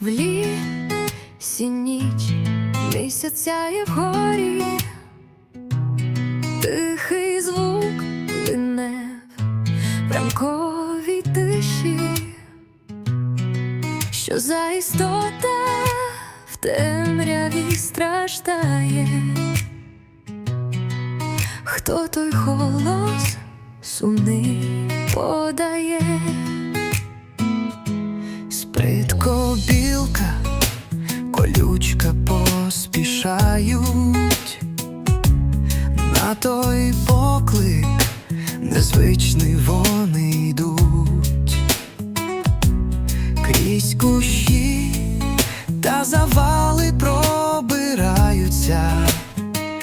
В лісі ніч місяця є вгорі, тихий звук лине в ранковій тиші, що за істота в темряві страждає, хто той голос сумний подає. Колючка поспішають. На той поклик, незвичний вони йдуть. Крізь кущі та завали пробираються,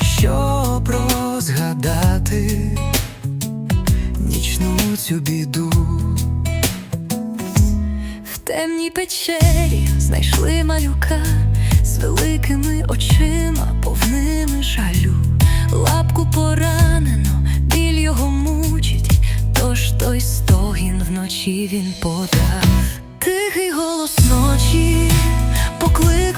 щоб розгадати нічну цю біду. В темній печері знайшли малюка з великими очима, повними жалю. Лапку поранено, біль його мучить, тож той стогін вночі він подав. Тихий голос ночі, поклик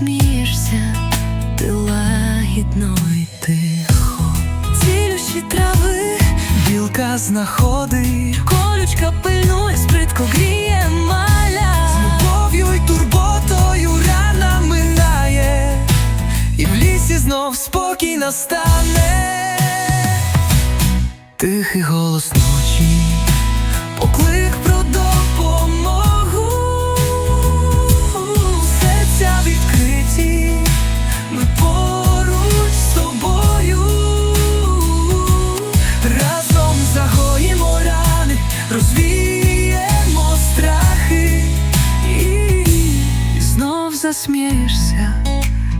знов засмієшся, ти лагідно і тихо. Цілющі трави, Білка знаходить колючка пильнує, спритко гріє маля. з любов'ю й турботою рана минає, і в лісі знов спокій настане. Тихий голос ночі, знов засмієшся,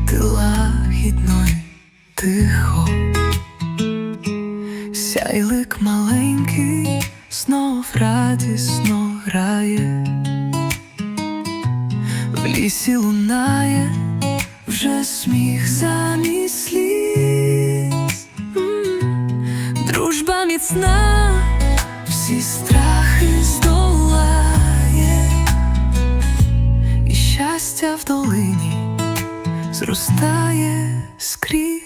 ти лагідно й тихо. Сяйлик маленький знов радісно грає, в лісі лунає вже сміх замість сліз. Дружба міцна, Всі страхи здолає, щастя в долині зростає скрізь.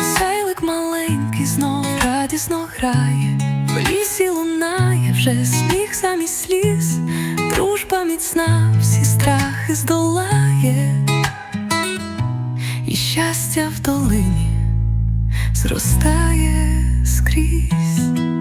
Сейлик маленький знов радісно грає, в лісі лунає вже сміх замість сліз, дружба міцна, всі страхи здолає, і щастя в долині зростає скрізь.